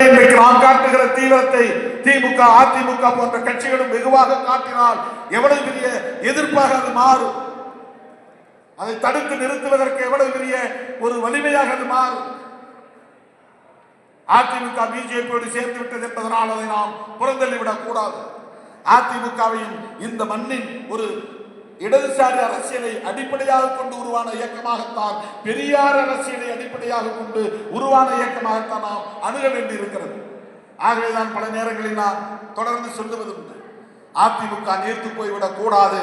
இன்றைக்கு நாம் காட்டுகிற தீவிரத்தை திமுக அதிமுக போன்ற கட்சிகளும் வெகுவாக காட்டினால் எவ்வளவு பெரிய எதிர்ப்பாக அது மாறும்? அதை தடுத்து நிறுத்துவதற்கு எவ்வளவு பெரிய ஒரு வலிமையாக அது மாறும்? அதிமுக பிஜேபியோடு சேர்ந்து விட்டது என்பதனால் அதை நாம் புறந்தள்ளிவிடக் கூடாது அதிமுகவையும் இந்த மண்ணின் ஒரு இடதுசாரி அரசியலை அடிப்படையாக கொண்டு உருவான இயக்கமாகத்தான் பெரியார் அரசியலை அடிப்படையாக கொண்டு உருவான இயக்கமாகத்தான் நாம் அணுக வேண்டி இருக்கிறது ஆகவேதான் பல நேரங்களில் நான் தொடர்ந்து சொல்லுவது உண்டு. அதிமுக நீர்த்து போய்விடக் கூடாது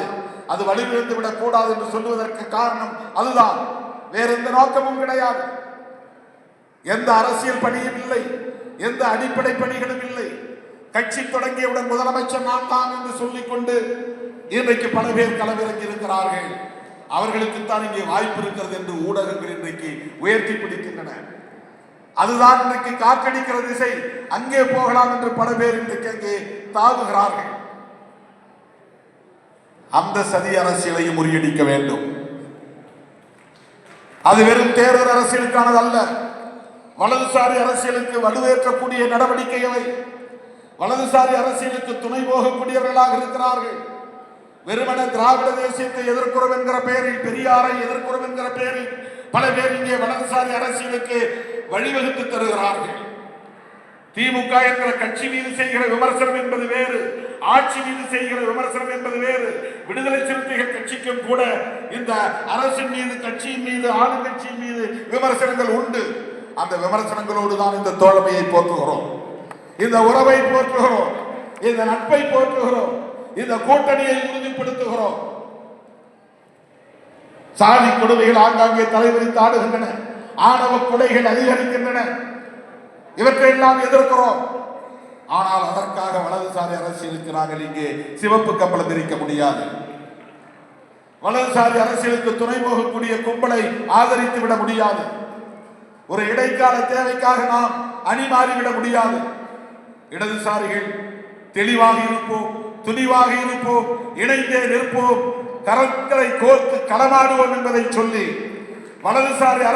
அது வலிவிழந்து விடக் கூடாது என்று சொல்லுவதற்கு காரணம் அதுதான். வேற எந்த நோக்கமும் கிடையாது. எந்த அரசியல் பணியும் இல்லை எந்த அடிப்படை பணிகளும் இல்லை. கட்சி தொடங்கியவுடன் முதலமைச்சர் நான் தான் என்று சொல்லிக்கொண்டு இன்றைக்கு பல பேர் களமிறங்கி இருக்கிறார்கள். அவர்களுக்கு தான் இங்கே வாய்ப்பு இருக்கிறது என்று ஊடகங்கள் இன்றைக்கு உயர்த்தி பிடிக்கின்றன. அதுதான் இன்றைக்கு காற்றடிக்கிற திசை. அங்கே போகலாம் என்று பல பேர் இன்றைக்கு அங்கே தாவுகிறார்கள். அந்த சதி அரசியலையும் முறியடிக்க வேண்டும். அது வெறும் தேர்தல் அரசியலுக்கானது அல்ல. வலதுசாரி அரசியலுக்கு வலுவேற்றக்கூடிய நடவடிக்கைகளை வலதுசாரி அரசியலுக்கு துணை போகக்கூடியவர்களாக இருக்கிறார்கள். வெறுமன திராவிட தேசியத்தை எதிர்க்கிறோம் என்கிற பெயரில் பெரியாரை எதிர்க்கிறோம் என்கிற பெயரில் பல பேர் இங்கே வலதுசாரி அரசியலுக்கு வழிவகுத்து தருகிறார்கள். திமுக என்கிற கட்சி மீது செய்கிற விமர்சனம் என்பது வேறு ஆட்சி மீது செய்கிற விமர்சனம் என்பது வேறு. விடுதலை சிறுத்தைகள் கட்சிக்கும் கூட இந்த அரசின் மீது கட்சியின் மீது ஆளுங்கட்சியின் மீது விமர்சனங்கள் உண்டு. அந்த விமர்சனங்களோடு தான் இந்த தோழமையை போற்றுகிறோம். இந்த உறவை போற்றுகிறோம். இந்த நட்பை போற்றுகிறோம். இந்த கூட்டணியை உறுதிப்படுத்துகிறோம். சாதி கொடுமைகள் ஆங்காங்கே தலைவரித்து ஆடுகின்றன. ஆணவ கொலைகள் அதிகரிக்கின்றன. இவற்றையெல்லாம் எதிர்க்கிறோம். ஆனால் அதற்காக வலதுசாரி அரசியலுக்கு நாங்கள் இங்கே சிவப்பு கப்பலம் விரிக்க முடியாது. வலதுசாரி அரசியலுக்கு துணை போகக்கூடிய கும்பலை ஆதரித்து விட முடியாது. ஒரு இடைக்கால தேவைக்காக நாம் அணி மாறிவிட முடியாது. இடதுசாரிகள் தெளிவாக இருப்போம். துணிவாக இருப்போம் இணைந்தே நிற்போம். கரங்களை கோர்த்து களமாடுவோம் என்பதை சொல்லி வலதுசாரி